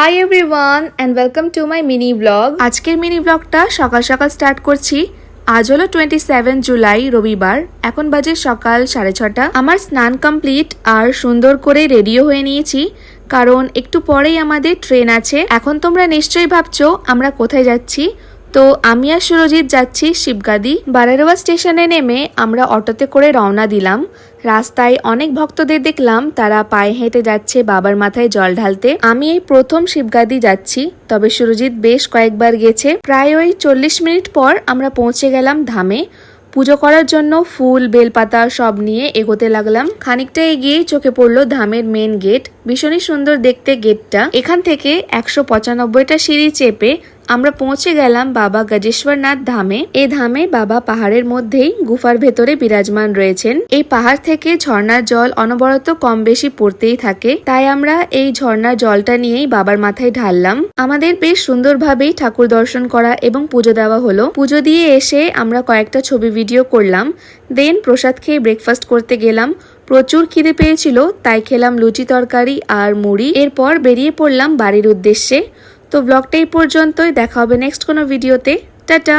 Hi everyone and welcome to my mini vlog আজকের mini ব্লগটা সকাল সকাল স্টার্ট করছি। আজ হলো টোয়েন্টি সেভেন জুলাই, রবিবার। এখন বাজে সকাল সাড়ে ছটা। আমার স্নান কমপ্লিট আর সুন্দর করে রেডিও হয়ে নিয়েছি। কারণ একটু পরেই আমাদের ট্রেন আছে। এখন তোমরা নিশ্চয়ই ভাবছ, আমরা কোথায় যাচ্ছি? তো আমি আর সুরজিৎ যাচ্ছি শিবগাদি। বারারোয়া স্টেশনে নেমে আমরা অটোতে করে রওনা দিলাম। রাস্তায় অনেক ভক্তদের দেখলাম, তারা পায়ে হেঁটে যাচ্ছে, বাবার মাথায় জল ঢালতে। আমি এই প্রথম শিবগাদি যাচ্ছি, তবে সুরজিৎ বেশ কয়েকবার গেছে। প্রায় ওই চল্লিশ মিনিট পর আমরা পৌঁছে গেলাম ধামে। পুজো করার জন্য ফুল, বেলপাতা সব নিয়ে এগোতে লাগলাম। খানিকটা এগিয়ে চোখে পড়ল ধামের মেন গেট ভীষণই সুন্দর দেখতে গেটটা এখান থেকে একশো পঁচানব্বইটা সিঁড়ি চেপে আমরা পৌঁছে গেলাম বাবা গজেশ্বরনাথ ধামে। এই ধামে বাবা পাহাড়ের মধ্যেই গুফার ভেতরে বিরাজমান রয়েছেন। এই পাহাড় থেকে ঝর্ণার জল অনবরত কম বেশি পড়তেই থাকে। তাই আমরা এই ঝর্ণার জলটা নিয়েই বাবার মাথায় ঢাললাম। আমাদের বেশ সুন্দরভাবেই ঠাকুর দর্শন করা এবং পুজো দেওয়া হলো। পুজো দিয়ে এসে আমরা কয়েকটা ছবি ভিডিও করলাম। দেন প্রসাদ খেয়ে ব্রেকফাস্ট করতে গেলাম। প্রচুর খিদে পেয়েছিল, তাই খেলাম লুচি তরকারি আর মুড়ি। এরপর বেরিয়ে পড়লাম বাড়ির উদ্দেশ্যে। তো ব্লগটা এই পর্যন্তই দেখা হবে নেক্সট কোনো ভিডিওতে টাটা!